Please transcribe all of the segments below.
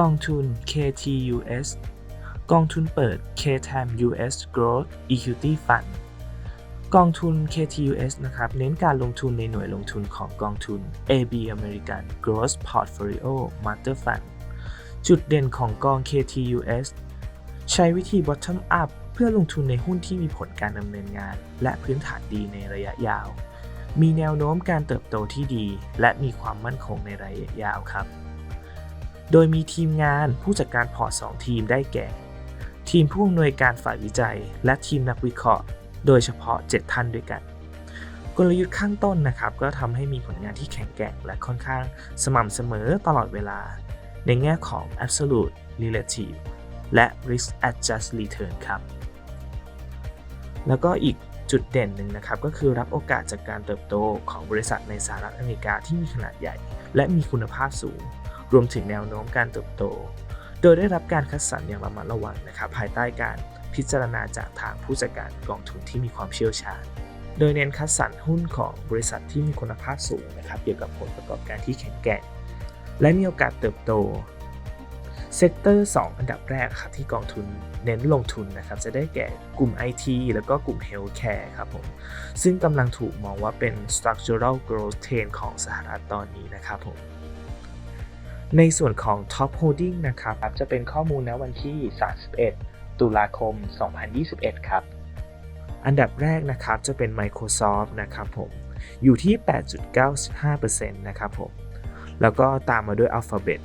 กองทุน KTUS กองทุนเปิด KTAM US Growth Equity Fund กองทุน KTUS นะครับ เน้นการลงทุนในหน่วยลงทุนของกองทุน AB American Growth Portfolio Master Fund จุดเด่นของกอง KTUS ใช้วิธี bottom up เพื่อลงทุนในหุ้นที่มีผลการดำเนินงาน และพื้นฐานดีในระยะยาว มีแนวโน้มการเติบโตที่ดี และมีความมั่นคงในระยะยาวครับ โดยมีทีมงานผู้จัดการพอร์ต2ทีมได้แก่ ทีมผู้อำนวยการฝ่ายวิจัย และทีมนักวิเคราะห์ โดยเฉพาะ 7 ท่านด้วยกัน กลยุทธ์ข้างต้นนะครับ ก็ทำให้มีผลงานที่แข็งแกร่ง และค่อนข้างสม่ำเสมอตลอดเวลา ในแง่ของ absolute relative และ risk adjusted return ครับ แล้วก็อีกจุดเด่นหนึ่งนะครับก็คือรับโอกาสจากการเติบโตของบริษัทในสหรัฐอเมริกาที่มีขนาดใหญ่ และมีคุณภาพสูง รวมถึงแนวโน้มการเติบโต โดยได้รับการคัดสรรอย่างระมัดระวังนะครับภายใต้การพิจารณาจากทางผู้จัดการกองทุนที่มีความเชี่ยวชาญ โดยเน้นคัดสรรหุ้นของบริษัทที่มีคุณภาพสูงนะครับเกี่ยวกับผลประกอบการที่แข็งแกร่ง และมีโอกาสเติบโต เซกเตอร์ 2 อันดับแรกครับที่กองทุนเน้นลงทุนนะครับจะได้แก่กลุ่ม IT แล้วก็กลุ่ม Healthcare ครับผม ซึ่งกำลังถูกมองว่าเป็น structural growth trend ของสหรัฐตอนนี้นะครับผม ในส่วนของ Top Holding นะครับจะเป็นข้อมูลณวันที่ 31 ตุลาคม 2021 ครับ อันดับแรกนะครับจะเป็น Microsoft นะครับผม อยู่ที่ 8.95%นะครับผม แล้วก็ตามมาด้วย Alphabet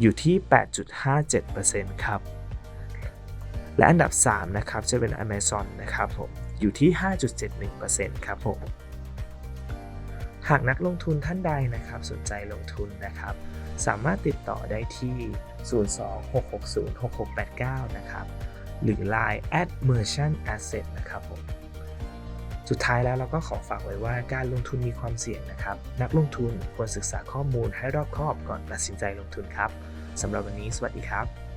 อยู่ที่ 8.57%ครับ และอันดับ 3 นะครับจะเป็น Amazon นะครับผม อยู่ที่ 5.71%ครับผม หากนักลงทุนท่านใดนะครับสนใจลงทุนนะครับ สามารถติดต่อได้ที่ 026606689 นะครับ หรือ Line at merchant asset นะครับผม สุดท้ายแล้วเราก็ขอฝากไว้ว่าการลงทุนมีความเสี่ยงนะครับ นักลงทุนควรศึกษาข้อมูลให้รอบคอบก่อนตัดสินใจลงทุนครับ สำหรับวันนี้สวัสดีครับ